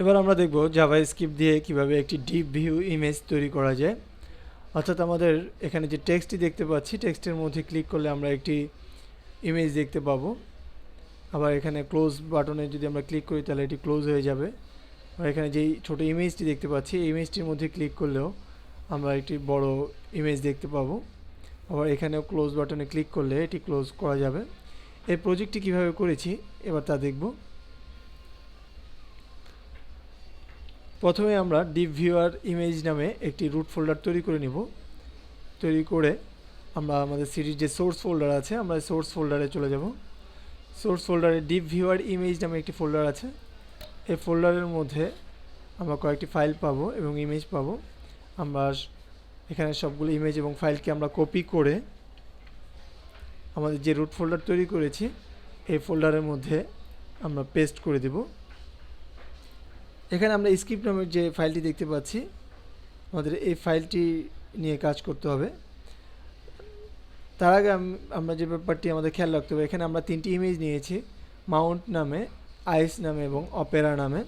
এবার আমরা দেখব জাভা স্ক্রিপ্ট দিয়ে কীভাবে একটি ডিপ ভিউ ইমেজ তৈরি করা যায়। অর্থাৎ আমাদের এখানে যে টেক্সটটি দেখতে পাচ্ছি টেক্সটের মধ্যে ক্লিক করলে আমরা একটি ইমেজ দেখতে পাবো। আবার এখানে ক্লোজ বাটনে যদি আমরা ক্লিক করি, তাহলে এটি ক্লোজ হয়ে যাবে। আর এখানে যেই ছোট ইমেজটি দেখতে পাচ্ছি, এই ইমেজটির মধ্যে ক্লিক করলেও আমরা একটি বড় ইমেজ দেখতে পাবো। আবার এখানেও ক্লোজ বাটনে ক্লিক করলে এটি ক্লোজ করা যাবে। এই প্রজেক্টটি কীভাবে করেছি, এবার তা দেখব। প্রথমে আমরা ডিপ ভিউয়ার ইমেজ নামে একটি রুট ফোল্ডার তৈরি করে নিব। তৈরি করে আমরা আমাদের সিরিজ যে সোর্স ফোল্ডার আছে, আমরা সোর্স ফোল্ডারে চলে যাব। সোর্স ফোল্ডারে ডিপ ভিউয়ার ইমেজ নামে একটি ফোল্ডার আছে। এই ফোল্ডারের মধ্যে আমরা কয়েকটি ফাইল পাবো এবং ইমেজ পাবো। আমরা এখানে সবগুলো ইমেজ এবং ফাইলকে আমরা কপি করে আমাদের যে রুট ফোল্ডার তৈরি করেছি, এই ফোল্ডারের মধ্যে আমরা পেস্ট করে দেব। এখানে আমরা স্ক্রিপ্ট নামের যে ফাইলটি দেখতে পাচ্ছি, আমাদের এই ফাইলটি নিয়ে কাজ করতে হবে। তার আগে আমরা যে ব্যাপারটি আমাদের খেয়াল রাখতে হবে, এখানে আমরা তিনটি ইমেজ নিয়েছি মাউন্ট নামে আইস নামে এবং অপেরা নামে।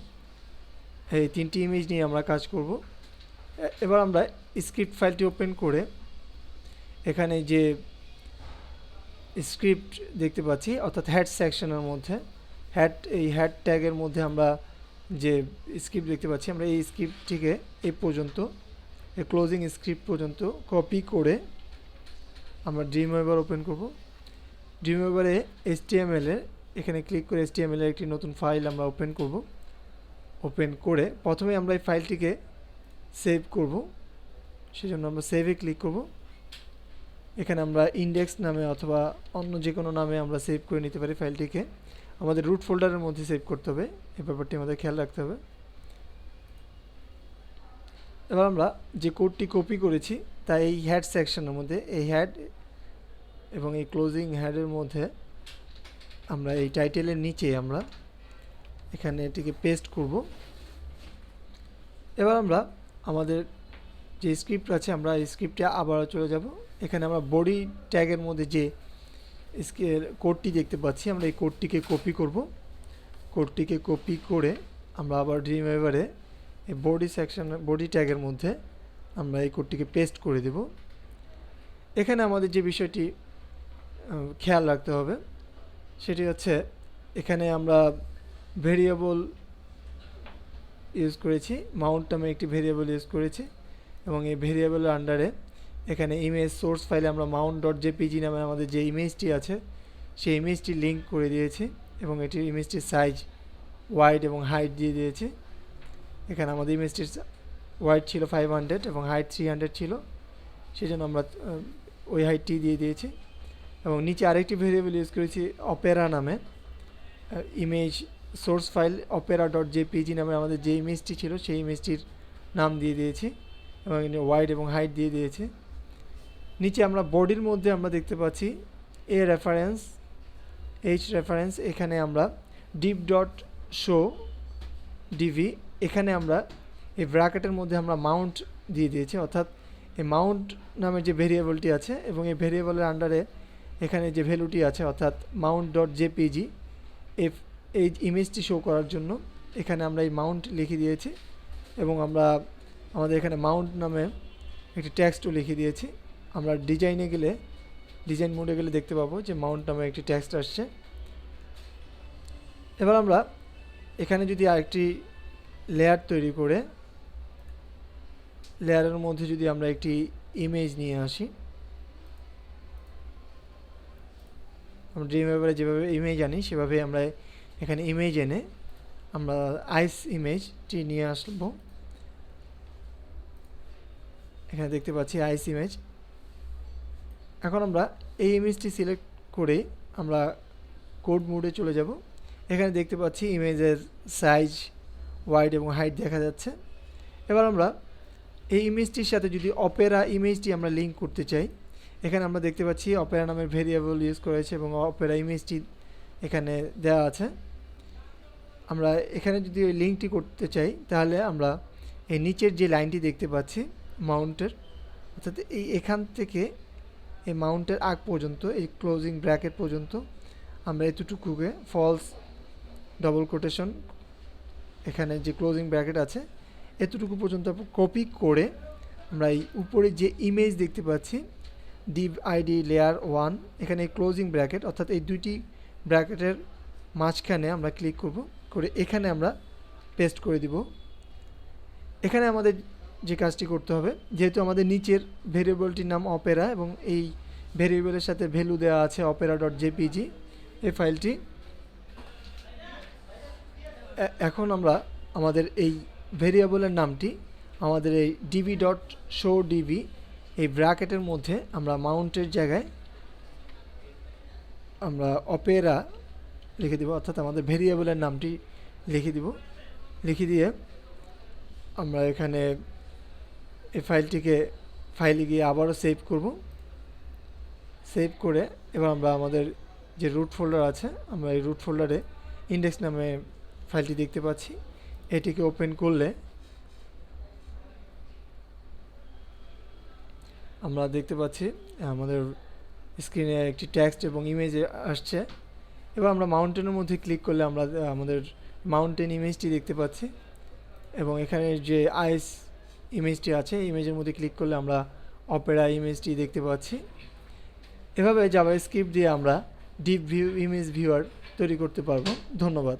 এই তিনটি ইমেজ নিয়ে আমরা কাজ করব। এবার আমরা স্ক্রিপ্ট ফাইলটি ওপেন করে এখানে যে স্ক্রিপ্ট দেখতে পাচ্ছি, অর্থাৎ হ্যাড সেকশনের মধ্যে। হ্যাড এই হ্যাড ট্যাগের মধ্যে আমরা যে স্ক্রিপ্ট দেখতে পাচ্ছি, আমরা এই স্ক্রিপ্টটিকে এই পর্যন্ত এই ক্লোজিং স্ক্রিপ্ট পর্যন্ত কপি করে আমরা ড্রিম ওয়েবার ওপেন করব। ড্রিম ওয়েবারে এস এর এখানে ক্লিক করে এস এর একটি নতুন ফাইল আমরা ওপেন করব। ওপেন করে প্রথমে আমরা এই ফাইলটিকে সেভ করব। সেজন্য আমরা সেভে ক্লিক করব। এখানে আমরা ইন্ডেক্স নামে অথবা অন্য যে কোনো নামে আমরা সেভ করে নিতে পারি ফাইলটিকে আমাদের রুট ফোল্ডারের মধ্যে সেভ করতে হবে। এই ব্যাপারটি আমাদের খেয়াল রাখতে হবে। এবার আমরা যে কোডটি কপি করেছি, তা এই হ্যাড সেকশনের মধ্যে, এই হ্যাড এবং এই ক্লোজিং হ্যাডের মধ্যে আমরা এই টাইটেলের নিচে আমরা এখানে এটিকে পেস্ট করব। এবার আমরা আমাদের যে স্ক্রিপ্ট আছে, আমরা এই স্ক্রিপ্টে আবার চলে যাব। এখানে আমরা বডি ট্যাগের মধ্যে যে কোডটি দেখতে পাচ্ছি, আমরা এই কোডটিকে কপি করব। কোডটিকে কপি করে আমরা আবার ড্রিম এভারে এই বডি সেকশন বডি ট্যাগের মধ্যে আমরা এই কোডটিকে পেস্ট করে দেব। এখানে আমাদের যে বিষয়টি খেয়াল রাখতে হবে, সেটি হচ্ছে এখানে আমরা ভেরিয়েবল ইউজ করেছি মাউন্ট নামে একটি ভেরিয়েবল ইউজ করেছি এবং এই ভেরিয়েবলের আন্ডারে এখানে ইমেজ সোর্স ফাইলে আমরা মাউন্ট ডট জেপিজি নামে আমাদের যে ইমেজটি আছে, সেই ইমেজটি লিঙ্ক করে দিয়েছি এবং এটির ইমেজটির সাইজ ওয়াইড এবং হাইট দিয়ে দিয়েছি। এখানে আমাদের ইমেজটির ওয়াইড ছিল ফাইভ হান্ড্রেড এবং হাইট থ্রি হান্ড্রেড ছিল সেই জন্য আমরা ওই হাইটটি দিয়ে দিয়েছি। এবং নিচে আরেকটি ভেরিয়েবল ইউজ করেছি অপেরা নামে image source file Opera dot JPG নামে আমাদের যে ইমেজটি ছিল, সেই ইমেজটির নাম দিয়ে দিয়েছি এবং ওয়াইড এবং হাইট দিয়ে দিয়েছি। নিচে আমরা বডির মধ্যে আমরা দেখতে পাচ্ছি এ রেফারেন্স এইচ রেফারেন্স এখানে আমরা ডিপ ডট শো ডিভি এখানে আমরা এই ব্র্যাকেটের মধ্যে আমরা মাউন্ট দিয়ে দিয়েছি, অর্থাৎ এই মাউন্ট নামের যে ভেরিয়েবলটি আছে এবং এই ভেরিয়েবলের আন্ডারে এখানে যে ভ্যালুটি আছে, অর্থাৎ মাউন্ট ডট জেপিজি এফ এই ইমেজটি শো করার জন্য এখানে আমরা এই মাউন্ট লিখে দিয়েছি এবং আমরা আমাদের এখানে মাউন্ট নামে একটি ট্যাক্সটও লিখে দিয়েছি। আমরা ডিজাইনে গেলে ডিজাইন মোডে গেলে দেখতে পাবো যে মাউন্ট নামে একটি ট্যাক্সট আসছে। এবার আমরা এখানে যদি আরেকটি লেয়ার তৈরি করে লেয়ারের মধ্যে যদি আমরা একটি ইমেজ নিয়ে আসি, আমরা ড্রিম এবারে যেভাবে ইমেজ আনি, সেভাবে আমরা এখানে ইমেজ এনে আমরা আইস ইমেজটি নিয়ে আসব। এখানে দেখতে পাচ্ছি আইস ইমেজ এখন আমরা এই ইমেজটি সিলেক্ট করে আমরা কোড মোডে চলে যাব। এখানে দেখতে পাচ্ছি ইমেজের সাইজ ওয়াইড এবং হাইট দেখা যাচ্ছে। এবার আমরা এই ইমেজটির সাথে যদি অপেরা ইমেজটি আমরা লিঙ্ক করতে চাই, এখানে আমরা দেখতে পাচ্ছি অপেরা নামের ভেরিয়েবল ইউজ করেছে এবং অপেরা ইমেজটি এখানে দেওয়া আছে। আমরা এখানে যদি ওই লিঙ্কটি করতে চাই, তাহলে আমরা এই নিচের যে লাইনটি দেখতে পাচ্ছি মাউন্টের অর্থাৎ এই এখান থেকে এই মাউন্টের আগ পর্যন্ত, এই ক্লোজিং ব্র্যাকেট পর্যন্ত আমরা এতটুকুকে ফলস ডবল কোটেশন এখানে যে ক্লোজিং ব্র্যাকেট আছে, এতটুকু পর্যন্ত কপি করে আমরা এই উপরে যে ইমেজ দেখতে পাচ্ছি ডিভ আইডি লেয়ার ওয়ান এখানে ক্লোজিং ব্র্যাকেট অর্থাৎ এই দুইটি ব্র্যাকেটের মাঝখানে আমরা ক্লিক করব, করে এখানে আমরা পেস্ট করে দিব। এখানে আমাদের যে কাজটি করতে হবে, যেহেতু আমাদের নিচের ভেরিয়েবলটির নাম অপেরা এবং এই ভেরিয়েবলের সাথে ভ্যালু দেওয়া আছে অপেরা ডট জেপিজি, এই ফাইলটি। এখন আমরা আমাদের এই ভেরিয়েবলের নামটি, আমাদের এই ডিবি ডট শো ডিবি এই ব্র্যাকেটের মধ্যে আমরা মাউন্টের জায়গায় আমরা অপেরা লিখে দিব, অর্থাৎ আমাদের ভেরিয়েবলের নামটি লিখে দিব। লিখে দিয়ে আমরা এখানে এই ফাইলটিকে, ফাইলে গিয়ে আবারও সেভ করব। সেভ করে এবার আমরা আমাদের যে রুট ফোল্ডার আছে, আমরা এই রুট ফোল্ডারে ইন্ডেক্স নামে ফাইলটি দেখতে পাচ্ছি। এটিকে ওপেন করলে আমরা দেখতে পাচ্ছি, আমাদের স্ক্রিনে একটি টেক্সট এবং ইমেজ আসছে। এবার আমরা মাউন্টেনের মধ্যে ক্লিক করলে আমরা, আমাদের মাউন্টেন ইমেজটি দেখতে পাচ্ছি। এবং এখানে যে আইস ইমেজটি আছে ইমেজের মধ্যে ক্লিক করলে আমরা অপেরা ইমেজটি দেখতে পাচ্ছি। এভাবে জাভা স্ক্রিপ্ট দিয়ে আমরা ডিপ ভিউ ইমেজ ভিউয়ার তৈরি করতে পারব। ধন্যবাদ।